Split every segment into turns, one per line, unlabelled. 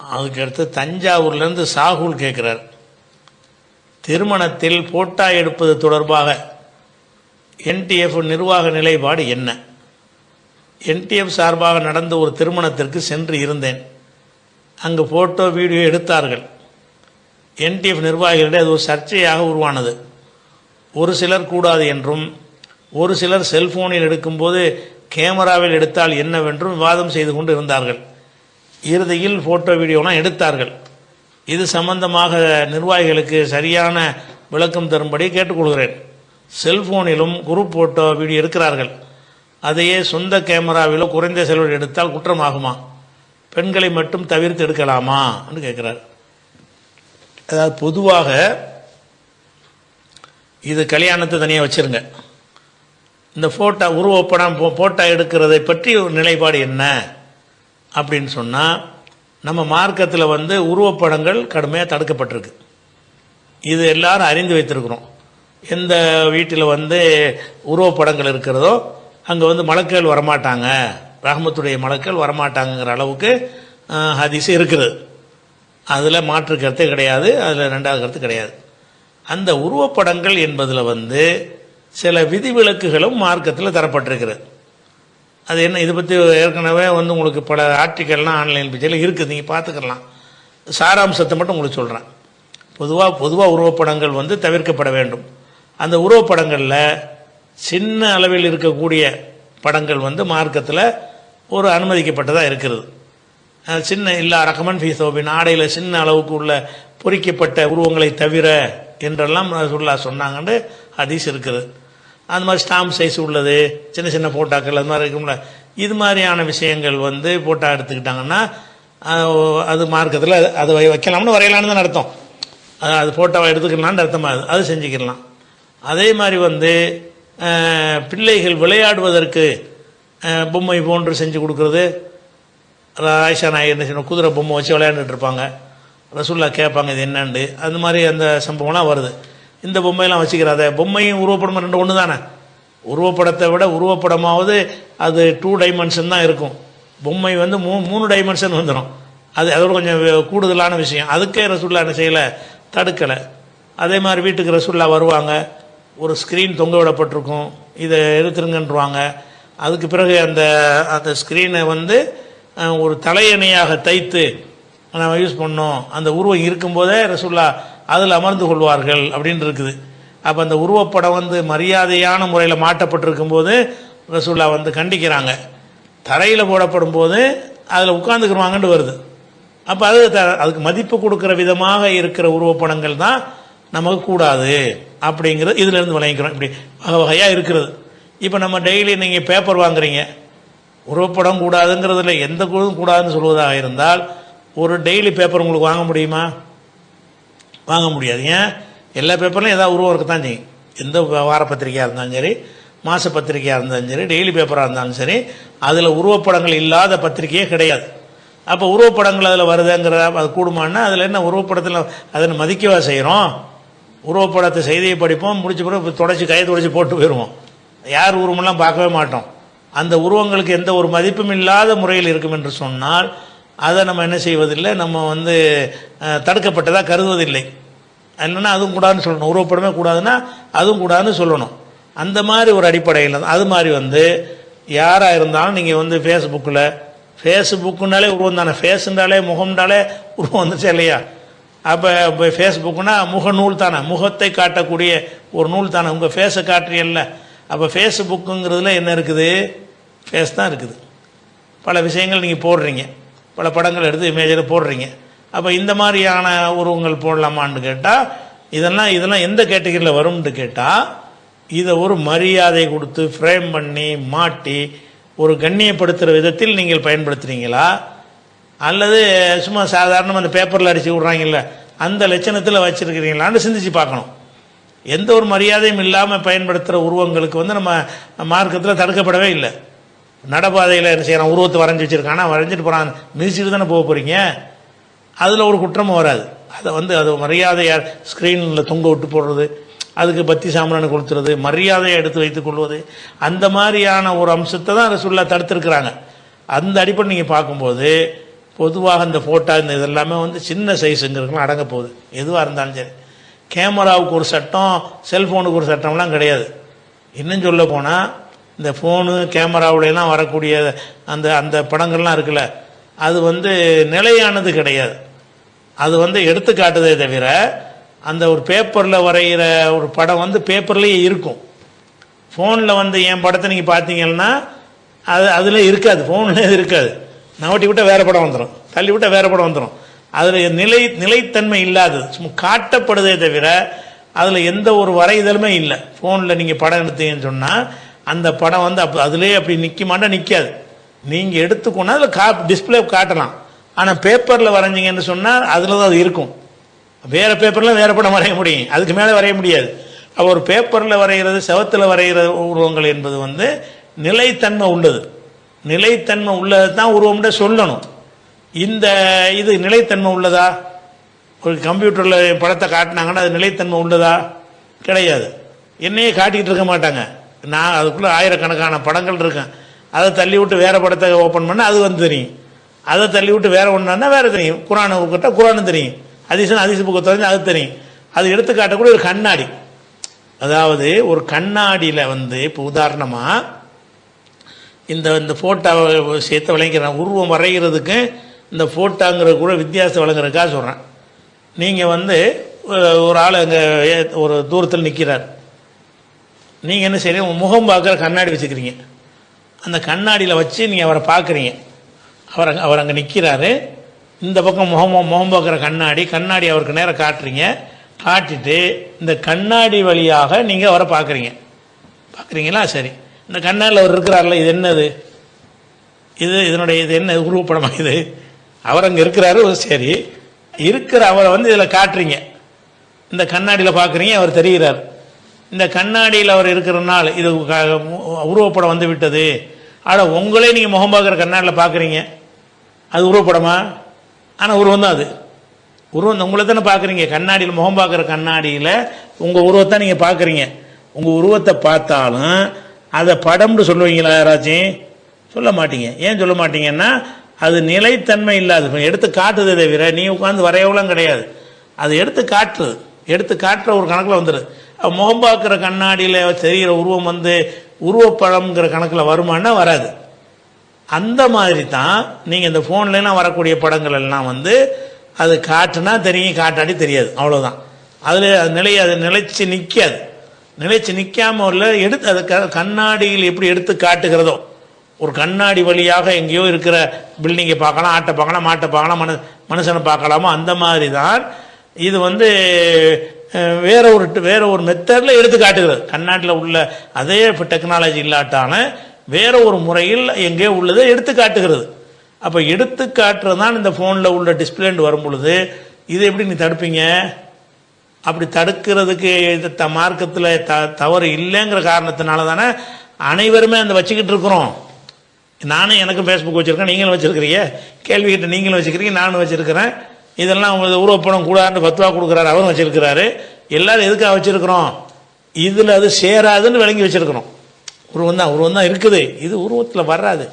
அதுக்கடுத்து தஞ்சாவூர்லேருந்து சாகுல் கேட்குறார் திருமணத்தில் போட்டா எடுப்பது தொடர்பாக என்டிஎஃப் நிர்வாக நிலைப்பாடு என்ன? என்டிஎஃப் சார்பாக நடந்த ஒரு திருமணத்திற்கு சென்று இருந்தேன். அங்கு போட்டோ வீடியோ எடுத்தார்கள். என்டிஎஃப் நிர்வாகிகளிடையே அது ஒரு சர்ச்சையாக உருவானது. ஒரு சிலர் கூடாது என்றும் ஒரு சிலர் செல்போனில் எடுக்கும்போது கேமராவில் எடுத்தால் என்னவென்றும் விவாதம் செய்து கொண்டு இருந்தார்கள். இறுதியில் ஃபோட்டோ வீடியோலாம் எடுத்தார்கள். இது சம்பந்தமாக நிர்வாகிகளுக்கு சரியான விளக்கம் தரும்படி கேட்டுக்கொள்கிறேன். செல்போனிலும் குரூப் ஃபோட்டோ வீடியோ எடுக்கிறார்கள். அதையே சொந்த கேமராவிலோ குறைந்த செலவில் எடுத்தால் குற்றமாகுமா? பெண்களை மட்டும் தவிர்த்து எடுக்கலாமா? என்று கேட்குறார். அதாவது பொதுவாக இது கல்யாணத்தை தனியாக வச்சிருங்க. இந்த ஃபோட்டோ உருவப்படம் போ- ஃபோட்டோ எடுக்கிறதை பற்றி ஒரு நிலைப்பாடு என்ன? அப்படின்னு சொன்னால் நம்ம மார்க்கத்தில் வந்து உருவப்படங்கள் கடுமையாக தடுக்கப்பட்டிருக்கு. இது எல்லாரும் அறிந்து வைத்திருக்கிறோம். எந்த வீட்டில் வந்து உருவப்படங்கள் இருக்கிறதோ அங்கே வந்து மலக்கள் வரமாட்டாங்க. ரஹமத்துடைய மலக்கள் வரமாட்டாங்கங்கிற அளவுக்கு அஹ், ஹதீஸ் இருக்குது. அதில் மாற்று கருத்தே கிடையாது அதில் ரெண்டாவது கருத்து கிடையாது. அந்த உருவப்படங்கள் என்பதில் வந்து சில விதிவிலக்குகளும் மார்க்கத்தில் தரப்பட்டிருக்கிறது. அது என்ன இதை பற்றி ஏற்கனவே வந்து உங்களுக்கு பல ஆர்டிக்கல்லாம் ஆன்லைன் பேஜில் இருக்குது நீங்கள் பார்த்துக்கலாம். சாராம்சத்தை மட்டும் உங்களுக்கு சொல்கிறேன் பொதுவாக பொதுவாக உருவப்படங்கள் வந்து தவிர்க்கப்பட வேண்டும். அந்த உருவப்படங்களில் சின்ன அளவில் இருக்கக்கூடிய படங்கள் வந்து மார்க்கத்தில் ஒரு அனுமதிக்கப்பட்டதாக இருக்கிறது சின்ன இல்லை ரகமன் ஃபீசோபின் ஆடையில் சின்ன அளவுக்கு உள்ள பொறிக்கப்பட்ட உருவங்களை தவிர என்றெல்லாம் சொல்லா சொன்னாங்கன்னு ஹதீஸ் இருக்குது. அந்த மாதிரி ஸ்டாம்ப் சைஸ் உள்ளது சின்ன சின்ன போட்டாக்கள் அது மாதிரி இருக்கும்ல. இது மாதிரியான விஷயங்கள் வந்து போட்டா எடுத்துக்கிட்டாங்கன்னா அது மார்க்கத்தில் அது வைக்கலாம்னு வரையலாம்னு தான் அர்த்தம். அது- அது போட்டோவை எடுத்துக்கலாம்னு அர்த்தமா. அது அது செஞ்சுக்கலாம் அதே மாதிரி வந்து பிள்ளைகள் விளையாடுவதற்கு பொம்மை போன்று செஞ்சு கொடுக்குறது. ஆயிஷா நாயகர் என்ன செய்யணும்? குதிரை பொம்மை வச்சு விளையாண்டுட்டு இருப்பாங்க. ரசூல்லா கேட்பாங்க இது என்னண்டு? அந்த மாதிரி அந்த சம்பவம்லாம் வருது. இந்த பொம்மையெல்லாம் வச்சுக்கிறாத? பொம்மையும் உருவப்படமும் ரெண்டு ஒன்று தானே உருவப்படத்தை விட உருவப்படமாவது அது டூ டைமென்ஷன் தான் இருக்கும். பொம்மை வந்து மூ மூணு டைமென்ஷன் வந்துடும் அது அதோட கொஞ்சம் கூடுதலான விஷயம். அதுக்கே ரசுல்லா என்ன செய்யலை? தடுக்கலை. அதே மாதிரி வீட்டுக்கு ரசுல்லா வருவாங்க. ஒரு ஸ்க்ரீன் தொங்க விடப்பட்டிருக்கும். இதை எடுத்துருங்கன்றவாங்க. அதுக்கு பிறகு அந்த அந்த ஸ்க்ரீனை வந்து ஒரு தலையணையாக தைத்து நம்ம யூஸ் பண்ணோம். அந்த உருவம் இருக்கும்போதே ரசுல்லா அதில் அமர்ந்து கொள்வார்கள் அப்படின்னு இருக்குது. அப்போ அந்த உருவப்படம் வந்து மரியாதையான முறையில் மாட்டப்பட்டிருக்கும் போது ரசூல்லா வந்து கண்டிக்கிறாங்க. தரையில் போடப்படும் போது அதில் உட்காந்துக்குருவாங்கன்னு வருது. அப்போ அது த- அதுக்கு மதிப்பு கொடுக்குற விதமாக இருக்கிற உருவப்படங்கள் தான் நமக்கு கூடாது அப்படிங்கிறது இதுலேருந்து விளங்கிக்கிறோம். இப்படி வகை வகையாக இருக்கிறது. இப்போ நம்ம டெய்லி நீங்கள் பேப்பர் வாங்குறீங்க. உருவப்படம் கூடாதுங்கிறதுல எந்த குழுவும் கூடாதுன்னு சொல்வதாக இருந்தால் ஒரு டெய்லி பேப்பர் உங்களுக்கு வாங்க முடியுமா? வாங்க முடியாது. ஏன்? எல்லா பேப்பர்லையும் ஏதாவது உருவம் இருக்க தான் செய்யும். எந்த வார பத்திரிக்கையாக இருந்தாலும் சரி மாத பத்திரிக்கையாக இருந்தாலும் சரி டெய்லி பேப்பராக இருந்தாலும் சரி அதில் உருவப்படங்கள் இல்லாத பத்திரிக்கையே கிடையாது. அப்போ உருவப்படங்கள் அதில் வருதுங்கிற அது கூடுமான்னா அதில் என்ன உருவப்படத்தில் அதை மதிக்கவா செய்கிறோம் உருவப்படத்தை செய்தியை படிப்போம் முடிச்ச பிறகு தொடச்சி கையை தொடச்சி போட்டு போயிடுவோம். யார் உருவமெல்லாம் பார்க்கவே மாட்டோம். அந்த உருவங்களுக்கு எந்த ஒரு மதிப்பும் இல்லாத முறையில் இருக்கும் என்று சொன்னால் அதை நம்ம என்ன செய்வதில்லை? நம்ம வந்து தடுக்கப்பட்டதாக கருதுவதில்லை. இல்லைன்னா அதுவும் கூடாதுன்னு சொல்லணும். உருவப்படமே கூடாதுன்னா அதுவும் கூடாதுன்னு சொல்லணும். அந்த மாதிரி ஒரு அடிப்படையில் அது மாதிரி வந்து யாராக இருந்தாலும் நீங்கள் வந்து ஃபேஸ்புக்கில் ஃபேஸ்புக்குனாலே உருவம் தானே. ஃபேஸுன்றாலே முகம்ன்றாலே உருவம் வந்துச்சு இல்லையா? அப்போ இப்போ ஃபேஸ்புக்குனா முகநூல் தானே. முகத்தை காட்டக்கூடிய ஒரு நூல் தானே. உங்கள் ஃபேஸை காட்டுறீல்ல அப்போ ஃபேஸ்புக்குங்கிறதுல என்ன இருக்குது? ஃபேஸ் தான் இருக்குது. பல விஷயங்கள் நீங்கள் போடுறீங்க. பல படங்கள் எடுத்து இமேஜில் போடுறீங்க. அப்போ இந்த மாதிரியான உருவங்கள் போடலாமான்னு கேட்டால் இதெல்லாம் இதெல்லாம் எந்த கேட்டகரியில் வரும்னு கேட்டால் இதை ஒரு மரியாதை கொடுத்து ஃப்ரேம் பண்ணி மாட்டி ஒரு கண்ணியப்படுத்துகிற விதத்தில் நீங்கள் பயன்படுத்துகிறீங்களா அல்லது சும்மா சாதாரணமாக அந்த பேப்பரில் அடித்து விட்றாங்கல்ல அந்த லட்சணத்தில் வச்சுருக்கிறீங்களான்னு சிந்திச்சு பார்க்கணும். எந்த ஒரு மரியாதையும் இல்லாமல் பயன்படுத்துகிற உருவங்களுக்கு வந்து நம்ம மார்க்கத்தில் தடுக்கப்படவே இல்லை. நடப்பாதையில் என்ன செய்யறான்? உருவத்தை வரைஞ்சி வச்சிருக்கானா? வரைஞ்சிட்டு போகிறான் மிதிச்சுட்டு தானே போக போகிறீங்க அதில் ஒரு குற்றமும் வராது. அதை வந்து அது மரியாதையார் ஸ்க்ரீனில் தொங்க விட்டு போடுறது அதுக்கு பத்தி சாம்பிராணி கொடுத்துறது மரியாதையை எடுத்து வைத்துக் கொள்வது அந்த மாதிரியான ஒரு அம்சத்தை தான் ரசுல்லா தடுத்திருக்கிறாங்க. அந்த அடிப்படை நீங்கள் பார்க்கும்போது பொதுவாக இந்த ஃபோட்டோ இந்த இதெல்லாமே வந்து சின்ன சைஸுங்கிறதுலாம் அடங்க போகுது. எதுவாக இருந்தாலும் சரி. கேமராவுக்கு ஒரு சட்டம் செல்ஃபோனுக்கு ஒரு சட்டம்லாம் கிடையாது. இன்னும் சொல்ல போனால் இந்த ஃபோனு கேமராவிலலாம் வரக்கூடிய அந்த அந்த படங்கள்லாம் இருக்குல்ல அது வந்து நிலையானது கிடையாது. அது வந்து எடுத்து காட்டுதே தவிர அந்த ஒரு பேப்பரில் வரைகிற ஒரு படம் வந்து பேப்பர்லேயே இருக்கும். ஃபோனில் வந்து என் படத்தை நீங்கள் பார்த்தீங்கன்னா அது அதில் இருக்காது ஃபோனில் இருக்காது. நவட்டி விட்டால் வேறு படம் வந்துடும் தள்ளி விட்டால் வேறு படம் வந்துடும் அதில் நிலை நிலைத்தன்மை இல்லாதது. சும்மா காட்டப்படுதே தவிர அதில் எந்த ஒரு வரைதலுமே இல்லை. ஃபோனில் நீங்கள் படம் எடுத்தீங்கன்னு சொன்னால் அந்த படம் வந்து அப்போ அதுலேயே அப்படி நிற்க மாட்டா நிற்காது நீங்கள் எடுத்துக்கொண்டா அதில் கா டிஸ்பிளே காட்டலாம். ஆனால் பேப்பரில் வரைஞ்சிங்கன்னு சொன்னால் அதில் தான் அது இருக்கும். வேறு பேப்பரில் வேறு படம் வரைய முடியும். அதுக்கு மேலே வரைய முடியாது. அப்போ ஒரு பேப்பரில் வரைகிறது செவத்தில் வரைகிற உருவங்கள் என்பது வந்து நிலைத்தன்மை உள்ளது. நிலைத்தன்மை உள்ளது தான் உருவம்ட சொல்லணும். இந்த இது நிலைத்தன்மை உள்ளதா? ஒரு கம்ப்யூட்டரில் படத்தை காட்டினாங்கன்னா அது நிலைத்தன்மை உள்ளதா? கிடையாது. என்னையே காட்டிக்கிட்டு இருக்க மாட்டாங்க. நான் அதுக்குள்ளே ஆயிரக்கணக்கான படங்கள் இருக்கேன். அதை தள்ளி விட்டு வேறு படத்தை ஓப்பன் பண்ணால் அது வந்து தெரியும். அதை தள்ளி விட்டு வேறு ஒன்றுனா வேறு தெரியும். குரானை புக்கிட்ட குரானும் தெரியும். அதிசன் அதிச புக்கை தெரிஞ்சு அது தெரியும். அது எடுத்து ஒரு கண்ணாடி. அதாவது ஒரு கண்ணாடியில் வந்து இப்போ உதாரணமாக இந்த இந்த ஃபோட்டோவை சேர்த்து விளங்கிறேன் உருவம் வரைகிறதுக்கு இந்த ஃபோட்டோங்கிற கூட வித்தியாசம் வழங்குறதுக்காக சொல்கிறேன் நீங்கள் வந்து ஒரு ஆள் அங்கே ஒரு தூரத்தில் நிற்கிறார் நீங்கள் என்ன செய்கிறீங்க உங்கள் முகம் பார்க்குற கண்ணாடி வச்சுக்கிறீங்க. அந்த கண்ணாடியில் வச்சு நீங்கள் அவரை பார்க்குறீங்க. அவர் அங்கே அவர் அங்கே நிற்கிறாரு இந்த பக்கம் முகம் முகம் பார்க்குற கண்ணாடி கண்ணாடி அவருக்கு நேரம் காட்டுறீங்க. காட்டிட்டு இந்த கண்ணாடி வழியாக நீங்கள் அவரை பார்க்குறீங்க. பார்க்குறீங்களா? சரி. இந்த கண்ணாடியில் அவர் இருக்கிறார்ல இது என்னது? இது இதனுடைய இது என்ன? உருவப்படமா இது? அவர் அங்கே இருக்கிறாரு சரி. இருக்கிற அவரை வந்து இதில் காட்டுறீங்க. இந்த கண்ணாடியில் பார்க்குறீங்க அவர் தெரிகிறார். இந்த கண்ணாடியில் அவர் இருக்கிறனால இது உருவப்படம் வந்து விட்டது. ஆனால் உங்களே நீங்கள் முகம் பார்க்குற கண்ணாடியில் பார்க்குறீங்க. அது உருவப்படமா? ஆனால் உருவம் தான் அது. உருவம் உங்களை தானே பார்க்குறீங்க. கண்ணாடியில் முகம் பார்க்குற கண்ணாடியில் உங்கள் உருவத்தை நீங்கள் பார்க்குறீங்க. உங்கள் உருவத்தை பார்த்தாலும் அதை படம்னு சொல்லுவீங்களா யாராச்சும்? சொல்ல மாட்டீங்க. ஏன் சொல்ல மாட்டீங்கன்னா அது நிலைத்தன்மை இல்லாது. எடுத்து காட்டுது தவிர நீ உட்காந்து வரையவெல்லாம் கிடையாது. அது எடுத்து காட்டுறது எடுத்து காட்டுற ஒரு கணக்கில் வந்துடுது முகம் பார்க்குற கண்ணாடியில் தெரிகிற உருவம் வந்து உருவப்படம்ங்கிற கணக்கில் வருமானா வராது. அந்த மாதிரி தான் நீங்கள் இந்த ஃபோன்லாம் வரக்கூடிய படங்கள் எல்லாம் வந்து அது காட்டுனா தெரியும் காட்டாடி தெரியாது. அவ்வளோதான் அதில் அது நிலை அது நிலைச்சு நிற்காது நிலைச்சு நிற்காம உள்ள எடுத்து அது க- கண்ணாடியில் எப்படி எடுத்து காட்டுகிறதோ ஒரு கண்ணாடி வழியாக எங்கேயோ இருக்கிற பில்டிங்கை பார்க்கலாம் ஆட்டை பார்க்கலாம் மாட்டை பார்க்கலாம் மனு மனுஷனை பார்க்கலாமோ அந்த மாதிரி தான் இது வந்து வேற ஒரு வேற ஒரு மெத்தடில் எடுத்து காட்டுகிறது. கண்ணாட்டில் உள்ள அதே இப்போ டெக்னாலஜி இல்லாட்டான வேற ஒரு முறையில் எங்கே உள்ளதை எடுத்து காட்டுகிறது. அப்போ எடுத்து காட்டுறது தான் இந்த ஃபோனில் உள்ள டிஸ்பிளேண்டு வரும் பொழுது இதை எப்படி நீ தடுப்பீங்க? அப்படி தடுக்கிறதுக்கு த மார்க்கத்தில் த தவறு இல்லைங்கிற காரணத்தினால தானே அனைவருமே அந்த வச்சுக்கிட்டு இருக்கிறோம். நானும் எனக்கும் ஃபேஸ்புக் வச்சுருக்கேன் நீங்களும் வச்சுருக்கிறீங்க. கேள்வி கிட்ட நீங்களும் வச்சுக்கிறீங்க நானும் வச்சுருக்கிறேன். இதெல்லாம் உங்களுக்கு உருவப்படம் கூடாதுன்னு பத்துவா கொடுக்குறாரு அவரும் வச்சுருக்கிறாரு. எல்லாரும் எதுக்காக வச்சுருக்கிறோம்? இதில் அது சேராதுன்னு விளங்கி வச்சுருக்கிறோம். உருவம் தான் உருவம் தான் இருக்குது. இது உருவத்தில் வராது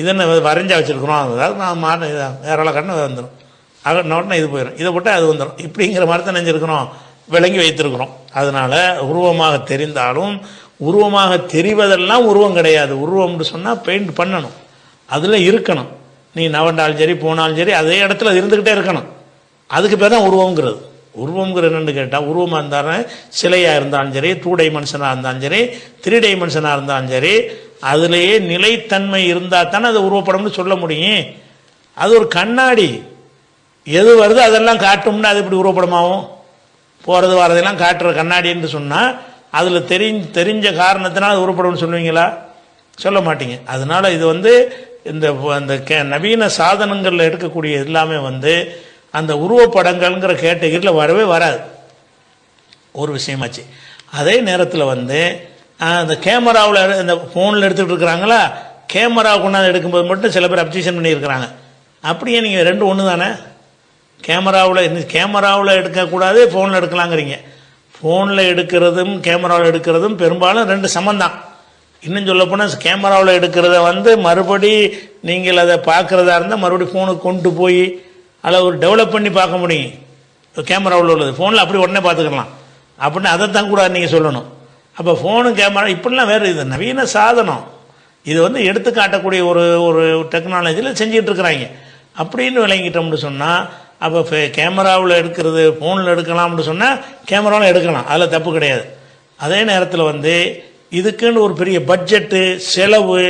இதென்ன வரைஞ்சா வச்சுருக்கிறோம்? அதாவது நான் மாட்ட வேற கண்ணு வந்துடும் ஆக நோட்டினா இது போயிடும் இதை போட்டால் அது வந்துடும் இப்படிங்கிற மாதிரி தான் நினைஞ்சிருக்கிறோம். விளங்கி வைத்திருக்கிறோம். அதனால உருவமாக தெரிந்தாலும் உருவமாக தெரிவதெல்லாம் உருவம் கிடையாது. உருவம்னு சொன்னால் பெயிண்ட் பண்ணணும். அதில் இருக்கணும். நீ நவண்டாலும் சரி போனாலும் சரி அதே இடத்துல அது இருந்துக்கிட்டே இருக்கணும். அதுக்கு பேர் தான் உருவங்கிறது உருவங்கிற என்னென்னு கேட்டால் உருவமாக இருந்தாலும் சிலையாக இருந்தாலும் சரி டூ டைமென்ஷனாக இருந்தாலும் சரி த்ரீ டைமென்ஷனாக இருந்தாலும் சரி அதுலேயே நிலைத்தன்மை இருந்தால் தானே அது உருவப்படம்னு சொல்ல முடியும். அது ஒரு கண்ணாடி. எது வருதோ அதெல்லாம் காட்டும்னா அது இப்படி உருவப்படமாகும் போகிறது வரதெல்லாம் காட்டுற கண்ணாடின்னு சொன்னால் அதில் தெரிஞ்ச தெரிஞ்ச காரணத்தினால் அது உருவப்படம்னு சொல்லுவீங்களா? சொல்ல மாட்டீங்க. அதனால இது வந்து இந்த அந்த கே நவீன சாதனங்களில் எடுக்கக்கூடிய எல்லாமே வந்து அந்த உருவப்படங்கள்ங்கிற கேட்டகரியில் வரவே வராது. ஒரு விஷயமாச்சு. அதே நேரத்தில் வந்து அந்த கேமராவில் இந்த ஃபோனில் எடுத்துகிட்டு இருக்கிறாங்களா? கேமரா கொண்டாந்து எடுக்கும்போது மட்டும் சில பேர் அப்ஜெக்ஷன் பண்ணியிருக்கிறாங்க. அப்படியே நீங்கள் ரெண்டு ஒன்று தானே கேமராவில் கேமராவில் எடுக்கக்கூடாது ஃபோனில் எடுக்கலாங்கிறீங்க. ஃபோனில் எடுக்கிறதும் கேமராவில் எடுக்கிறதும் பெரும்பாலும் ரெண்டு சமந்தான் இன்னும் சொல்ல போனால் கேமராவில் எடுக்கிறத வந்து மறுபடி நீங்கள் அதை பார்க்குறதா இருந்தால் மறுபடி ஃபோனுக்கு கொண்டு போய் அதில் ஒரு டெவலப் பண்ணி பார்க்க முடியும். கேமராவில் உள்ளது. ஃபோனில் அப்படி உடனே பார்த்துக்கலாம். அப்படின்னு அதை தான் கூட நீங்கள் சொல்லணும். அப்போ ஃபோனு கேமரா இப்படிலாம் வேறு இது நவீன சாதனம். இது வந்து எடுத்து காட்டக்கூடிய ஒரு ஒரு டெக்னாலஜியில் செஞ்சிகிட்ருக்குறாங்க அப்படின்னு விளங்கிட்டோம்னு சொன்னால் அப்போ கேமராவில் எடுக்கிறது ஃபோனில் எடுக்கலாம்னு சொன்னால் கேமராவில் எடுக்கலாம். அதில் தப்பு கிடையாது. அதே நேரத்தில் வந்து இதுக்குன்னு ஒரு பெரிய பட்ஜெட்டு செலவு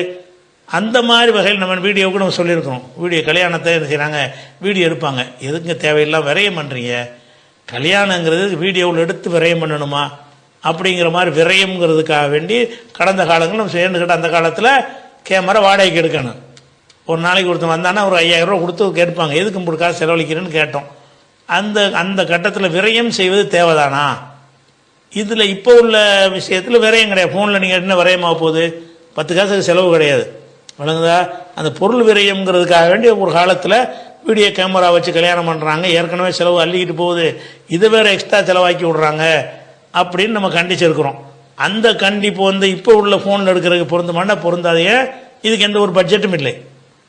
அந்த மாதிரி வகையில் நம்ம வீடியோவுக்கு நம்ம சொல்லியிருக்கிறோம். வீடியோ கல்யாணத்தை என்ன செய்கிறாங்க வீடியோ எடுப்பாங்க. எதுங்க தேவையில்லாம் விரயம் பண்ணுறீங்க கல்யாணங்கிறது வீடியோவில் எடுத்து விரயம் பண்ணணுமா? அப்படிங்கிற மாதிரி விரயம்ங்கிறதுக்காக வேண்டி கடந்த காலங்கள் நம்ம சேர்ந்துக்கிட்ட அந்த காலத்தில் கேமரா வாடகைக்கு எடுக்கணும். ஒரு நாளைக்கு ஒருத்தன் வந்தானா ஒரு ஐயாயிரம் ரூபா கொடுத்து கேட்பாங்க. எதுக்கு இப்படி காசு செலவழிக்கிறேன்னு கேட்டோம். அந்த அந்த கட்டத்தில் விரயம் செய்வது தேவைதானா? இதில் இப்போ உள்ள விஷயத்தில் விரயம் கிடையாது. ஃபோனில் நீங்கள் என்ன விரயமாக போகுது? பத்து காசுக்கு செலவு கிடையாது. வழங்குதா அந்த பொருள் விரயம்ங்கிறதுக்காக வேண்டிய ஒரு காலத்தில் வீடியோ கேமரா வச்சு கல்யாணம் பண்ணுறாங்க ஏற்கனவே செலவு அள்ளிக்கிட்டு போகுது. இது வேறு எக்ஸ்ட்ரா செலவாக்கி விடுறாங்க அப்படின்னு நம்ம கண்டிச்சிருக்கிறோம். அந்த கண்டிப்பு வந்து இப்போ உள்ள ஃபோனில் எடுக்கிறதுக்கு பொருந்தமான பொருந்தாதையே இதுக்கு எந்த ஒரு பட்ஜெட்டும் இல்லை.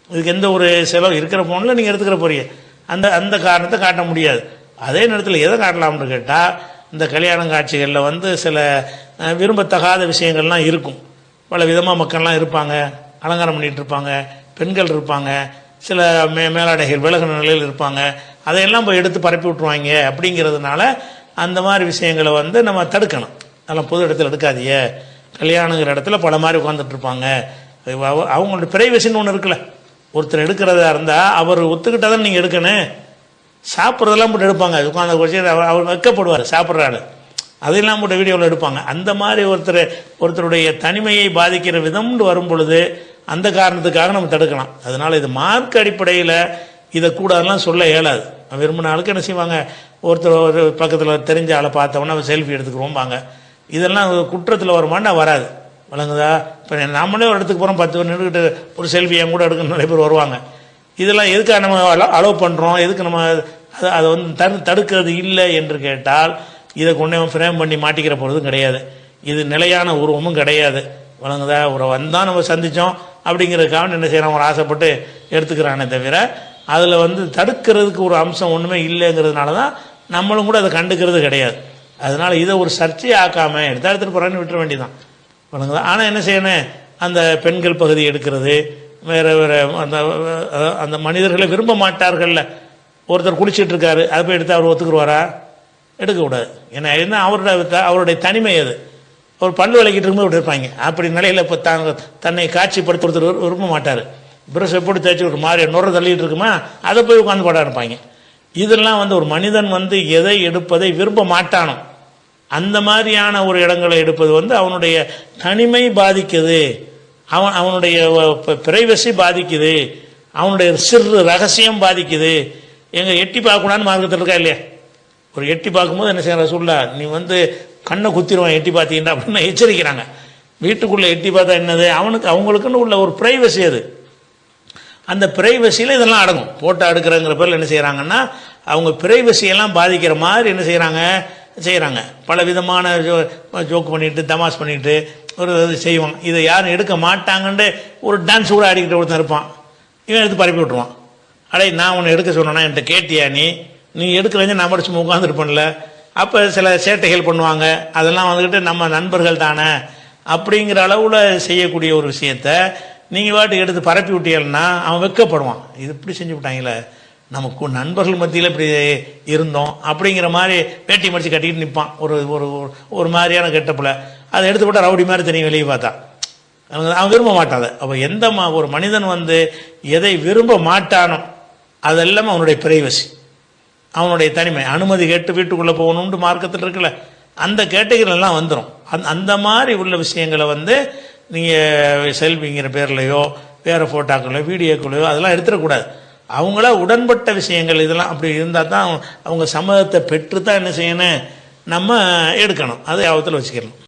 இதுக்கு எந்த ஒரு செலவு இருக்கிற ஃபோனில் நீங்கள் எடுத்துக்கிற போறீங்க. அந்த அந்த காரணத்தை காட்ட முடியாது. அதே நேரத்தில் எதை காட்டலாம்னு கேட்டால் இந்த கல்யாண காட்சிகளில் வந்து சில விரும்பத்தகாத விஷயங்கள்லாம் இருக்கும். பல விதமாக மக்கள்லாம் இருப்பாங்க அலங்காரம் பண்ணிகிட்டு இருப்பாங்க பெண்கள் இருப்பாங்க சில மே மேலாடைகள் விலகின நிலையில் இருப்பாங்க. அதையெல்லாம் போய் எடுத்து பரப்பி விட்ருவாங்க அப்படிங்கிறதுனால அந்த மாதிரி விஷயங்களை வந்து நம்ம தடுக்கணும். அதெல்லாம் பொது இடத்துல எடுக்காதீங்க. கல்யாணங்கிற இடத்துல பல மாதிரி உட்காந்துட்டு இருப்பாங்க. அவங்களோட பிரைவசின்னு ஒன்று இருக்குல்ல. ஒருத்தர் எடுக்கிறதா இருந்தால் அவர் ஒத்துக்கிட்டால் தான் நீங்கள் எடுக்கணும். சாப்பிட்றதெல்லாம் போட்டு எடுப்பாங்க. உட்காந்து குறைச்சி அவர் அவர் வைக்கப்படுவார் சாப்பிட்ற ஆளு அதெல்லாம் போட்டு வீடியோவில் எடுப்பாங்க. அந்த மாதிரி ஒருத்தர் ஒருத்தருடைய தனிமையை பாதிக்கிற விதம்னு வரும் பொழுது அந்த காரணத்துக்காக நம்ம தடுக்கலாம். அதனால் இது மார்க் அடிப்படையில் இதை கூடாதெல்லாம் சொல்ல இயலாது. விரும்பின ஆளுக்கு என்ன செய்வாங்க? ஒருத்தர் ஒரு பக்கத்தில் தெரிஞ்ச ஆளை பார்த்தவொன்னே செல்ஃபி எடுத்துக்கிறோம்பாங்க இதெல்லாம் குற்றத்தில் வருமானா வராது. வழங்குதா? இப்போ நாமளே ஒரு இடத்துக்கு போகிறோம் பத்து பேர் நின்றுக்கிட்டு ஒரு செல்ஃபி என் கூட எடுக்கணும் நிறைய பேர் வருவாங்க. இதெல்லாம் எதுக்காக நம்ம அலோவ் பண்ணுறோம் எதுக்கு நம்ம அதை அதை வந்து தடு தடுக்கிறது இல்லை என்று கேட்டால் இதை கொண்டே ஃப்ரேம் பண்ணி மாட்டிக்கிற போகிறதும் கிடையாது. இது நிலையான உருவமும் கிடையாது. வழங்குதா? ஒரு வந்தால் நம்ம சந்தித்தோம் அப்படிங்கிறதுக்காக என்ன செய்கிறோம் ஒரு ஆசைப்பட்டு எடுத்துக்கிறானே தவிர அதில் வந்து தடுக்கிறதுக்கு ஒரு அம்சம் ஒன்றுமே இல்லைங்கிறதுனால தான் நம்மளும் கூட அதை கண்டுக்கிறது கிடையாது. அதனால் இதை ஒரு சர்ச்சையை ஆக்காமல் எடுத்தால் எடுத்துகிட்டு போகிறான்னு விட்டுற வேண்டியதான் வழங்குதா? ஆனால் என்ன செய்யணும்? அந்த பெண்கள் பகுதி எடுக்கிறது. வேற வேற அந்த அந்த மனிதர்களை விரும்ப மாட்டார்கள்ல. ஒருத்தர் குளிச்சிட்டு இருக்காரு அதை போய் எடுத்து அவர் ஒத்துக்குருவாரா? எடுக்கக்கூடாது. ஏன்னா என்ன அவரோட த- அவருடைய தனிமை அது. ஒரு பல்லு விளக்கிட்டு இருக்கும்போது இப்படி இருப்பாங்க. அப்படி நிலையில் இப்போ தான் தன்னை காட்சிப்படுத்த ஒருத்தர் விரும்ப மாட்டார். பிரஷ் எப்படி தேய்ச்சி ஒரு மாதிரி நுர தள்ளிட்டு இருக்குமா அதை போய் உட்காந்து பாட இருப்பாங்க இதெல்லாம் வந்து ஒரு மனிதன் வந்து எதை எடுப்பதை விரும்ப மாட்டானோ அந்த மாதிரியான ஒரு இடங்களை எடுப்பது வந்து அவனுடைய தனிமை பாதிக்குது. அவன் அவனுடைய பிரைவசி பாதிக்குது. அவனுடைய சிறு ரகசியம் பாதிக்குது. எங்கள் எட்டி பார்க்கக்கூடாதுன்னு மார்க்கத்தில் இருக்கா இல்லையா? ஒரு எட்டி பார்க்கும்போது என்ன செய்யற சொல்ல நீ வந்து கண்ணை குத்திடுவான் எட்டி பார்த்தீங்கன்னா அப்படின்னு எச்சரிக்கிறாங்க. வீட்டுக்குள்ளே எட்டி பார்த்தா என்னது? அவனுக்கு அவங்களுக்குன்னு உள்ள ஒரு பிரைவசி அது. அந்த பிரைவசியில் இதெல்லாம் அடங்கும். போட்டோ எடுக்கிறங்கிற பேரில் என்ன செய்கிறாங்கன்னா அவங்க பிரைவசியெல்லாம் பாதிக்கிற மாதிரி என்ன செய்கிறாங்க செய்கிறாங்க பல விதமான ஜோ ஜோக் பண்ணிட்டு தமாஷ் பண்ணிட்டு ஒரு இது செய்வாங்க. இதை யாரும் எடுக்க மாட்டாங்கன்ட்டு ஒரு டான்ஸ் கூட ஆடிக்கிட்டு ஒருத்தன் இருப்பான். இவன் எடுத்து பரப்பி விட்டுருவான். அடே நான் உன்னை எடுக்க சொன்னேன்னா என்கிட்ட கேட்டியா நீ? நீ எடுக்கிறவங்க நான் மட்டும் சும்மா உட்காந்துருப்பேன்ல அப்போ சில சேட்டைகள் பண்ணுவாங்க. அதெல்லாம் வந்துக்கிட்டு நம்ம நண்பர்கள் தானே. அப்படிங்கிற அளவில் செய்யக்கூடிய ஒரு விஷயத்த நீங்கள் பாட்டுக்கு எடுத்து பரப்பி விட்டீங்கன்னா அவன் வெக்கப்படுவான். இது இப்படி செஞ்சு விட்டாங்களே. நமக்கு நண்பர்கள் மத்தியில் இப்படி இருந்தோம் அப்படிங்கிற மாதிரி வேட்டி மடிச்சு கட்டிக்கிட்டு நிற்பான் ஒரு ஒரு ஒரு மாதிரியான கெட்டப்பில். அதை எடுத்து போட்டால் ரவுடி மாதிரி தெரியும் வெளியே பார்த்தா. அவன் அவன் விரும்ப மாட்டான் அப்போ எந்த மா ஒரு மனிதன் வந்து எதை விரும்ப மாட்டானோ அதெல்லாம் அவனுடைய பிரைவசி அவனுடைய தனிமை. அனுமதி கேட்டு வீட்டுக்குள்ளே போகணும்னு மார்க்கத்தில் இருக்கல அந்த கேட்டகரியில் வந்துடும் அந் அந்த மாதிரி உள்ள விஷயங்களை வந்து நீங்கள் செல்விங்கிற பேர்லையோ வேறு ஃபோட்டோக்களோ வீடியோக்களையோ அதெல்லாம் எடுத்துடக்கூடாது. அவங்கள உடன்பட்ட விஷயங்கள் இதெல்லாம் அப்படி இருந்தால் தான் அவங்க சம்மதத்தை பெற்று தான் என்ன செய்யணும்? நம்ம எடுக்கணும். அதை ஆபத்தில் வச்சுக்கலாம்